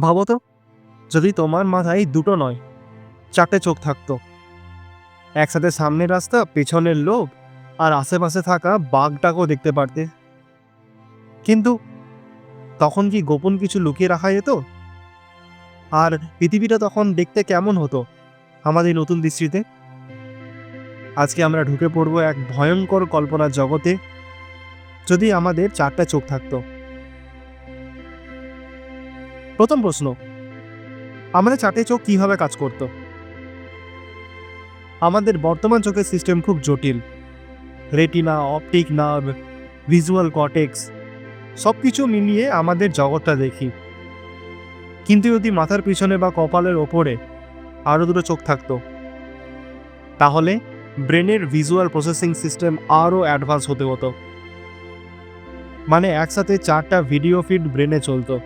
ভাবো তো, যদি তোমার মাথায় দুটো নয়, চারটে চোখ থাকতো। একসাথে সামনের রাস্তা, পেছনের লোক আর আশেপাশে থাকা বাঘটাকেও দেখতে পারতে। কিন্তু তখন কি গোপন কিছু লুকিয়ে রাখা যেত? আর পৃথিবীটা তখন দেখতে কেমন হতো আমাদের নতুন দৃষ্টিতে? আজকে আমরা ঢুকে পড়ব এক ভয়ঙ্কর কল্পনার জগতে, যদি আমাদের চারটা চোখ থাকতো। প্রথম প্রশ্ন, আমাদের চাটে চোখ কীভাবে কাজ করত? আমাদের বর্তমান চোখের সিস্টেম খুব জটিল। Retina optic nerve visual cortex সব কিছু মিলিয়ে আমাদের জগৎটা দেখি। কিন্তু যদি মাথার পিছনে বা কপালের ওপরে আরও দুটো চোখ থাকতো, তাহলে ব্রেনের ভিজুয়াল প্রসেসিং সিস্টেম আরও অ্যাডভান্স হতে হতো। মানে একসাথে চারটা ভিডিও ফিড ব্রেনে চলতো।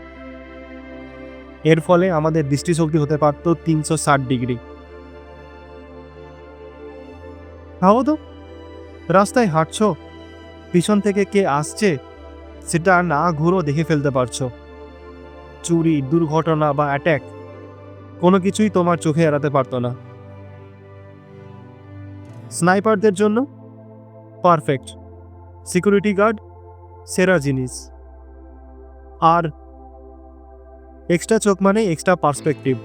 এর ফলে আমাদের দৃষ্টিশক্তি হতে পারত তিনশো ষাট ডিগ্রি। ভাবো তো, রাস্তায় হাঁটছো, পিছন থেকে কে আসছে, সেটা না ঘুরো দেখে ফেলতে পারছ। চুরি, দুর্ঘটনা বা অ্যাট্যাক কোনো কিছুই তোমার চোখে এড়াতে পারতো না। স্নাইপারদের জন্য পারফেক্ট। সিকিউরিটি গার্ড, সেরা জিনিস। আর এক্সট্রা চোখ মানে extra perspective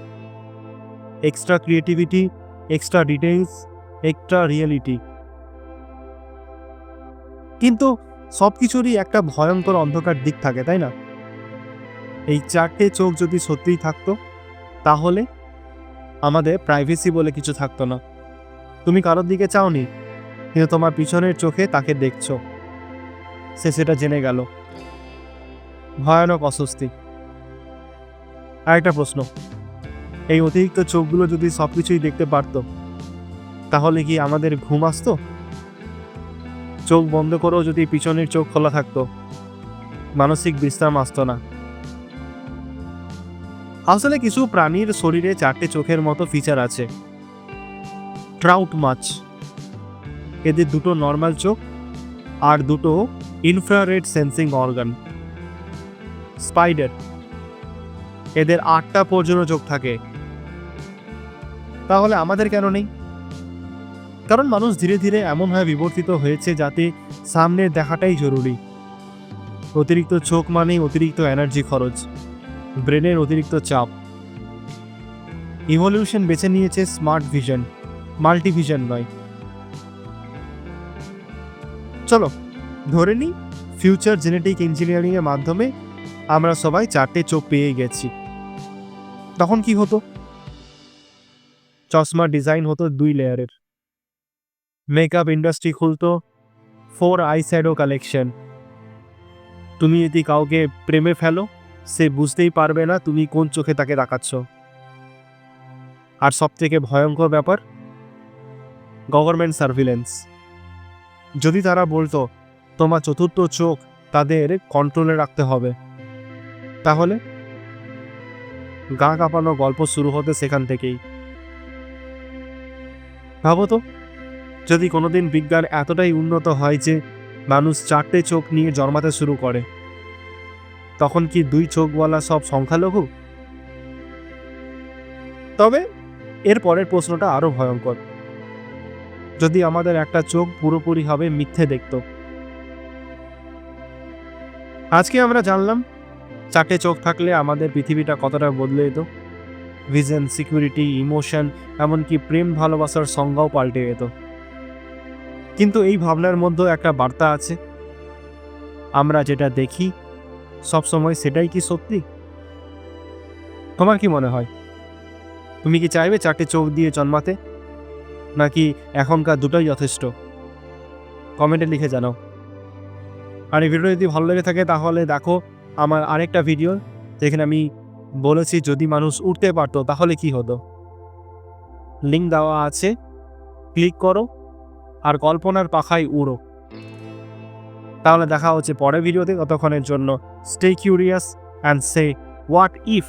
extra creativity extra details extra reality কিন্তু সব কিছুরই একটা ভয়ঙ্কর অন্ধকার দিক থাকে, তাই না? এই চারটে চোখ যদি সত্যিই থাকতো, তাহলে আমাদের প্রাইভেসি বলে কিছু থাকতো না। তুমি কারোর দিকে চাওনি, কিন্তু তোমার পিছনের চোখে তাকে দেখছ। সে সেটা জেনে গেল। ভয়ানক অস্বস্তি। আরেকটা প্রশ্ন। এই অতিরিক্ত চোখগুলো যদি সব কিছুই দেখতে পারতো, তাহলে কি আমাদের ঘুম আসতো? চোখ বন্ধ করেও যদি পিছনের চোখ খোলা থাকতো, মানসিক বিশ্রাম আসতো না। আসলে কিছু প্রাণীর শরীরে চারটে চোখের মতো ফিচার আছে। ট্রাউট মাছ। এদের দুটো নর্মাল চোখ আর দুটো ইনফ্রারেড সেন্সিং অর্গান স্পাইডার এদের আটটা পর্যন্ত চোখ থাকে। তাহলে আমাদের কেন নেই? কারণ মানুষ ধীরে ধীরে এমনভাবে বিবর্তিত হয়েছে যাতে সামনে দেখাটাই জরুরি। অতিরিক্ত চোখ মানেই অতিরিক্ত এনার্জি খরচ, ব্রেনের অতিরিক্ত চাপ। ইভলিউশন বেছে নিয়েছে স্মার্ট ভিশন, মাল্টিভিশন নয়। চলো, ধরে নিই, ফিউচার জেনেটিক ইঞ্জিনিয়ারিংয়ের মাধ্যমে আমরা সবাই চারটে চোখ পেয়ে গেছি। তখন কি হতো? চশমা ডিজাইন হতো দুই লেয়ারের মেকআপ ইন্ডাস্ট্রি খুলতো ফোর আই শ্যাডো কালেকশন তুমি যদি কাউকে প্রেমে ফেলো, সে বুঝতেই পারবে না তুমি কোন চোখে তাকে তাকাচ্ছ। আর সব থেকে ভয়ঙ্কর ব্যাপার গভর্নমেন্ট সার্ভিলেন্স যদি তারা বলতো, তোমার চতুর্থ চোখ তাদের কন্ট্রোলে রাখতে হবে। তাহলে? গা কাঁপানো গল্প শুরু হতে সেখান থেকেই। ভাবো তো, যদি কোনোদিন বিজ্ঞান এতটাই উন্নত হয় যে মানুষ চারটে চোখ নিয়ে জন্মাতে শুরু করে, তখন কি দুই চোখওয়ালা সব সংখ্যালঘু? তবে এর পরের প্রশ্নটা আরও ভয়ঙ্কর। যদি আমাদের একটা চোখ পুরোপুরিভাবে মিথ্যে দেখত। আজকে আমরা জানলাম চারটে চোখ থাকলে আমাদের পৃথিবীটা কতটা বদলে যেত ভিজন সিকিউরিটি ইমোশন এমনকি প্রেম, ভালোবাসার সংজ্ঞাও পাল্টে যেত। কিন্তু এই ভাবনার মধ্যেও একটা বার্তা আছে। আমরা যেটা দেখি, সবসময় সেটাই কি সত্যি? তোমার কি মনে হয়? তুমি কি চাইবে চারটে চোখ দিয়ে জন্মাতে? নাকি এখনকার দুটোই যথেষ্ট? কমেন্টে লিখে জানাও। আর এই ভিডিও যদি ভালো লেগে থাকে তাহলে দেখো আমার আরেকটা ভিডিও যেখানে আমি বলেছি যদি মানুষ উঠতে পারতো, তাহলে কি হতো? লিঙ্ক দেওয়া আছে। ক্লিক করো আর কল্পনার পাখায় উড়ো। তাহলে দেখা হচ্ছে পরের ভিডিওতে ততক্ষণের জন্য stay curious and say what if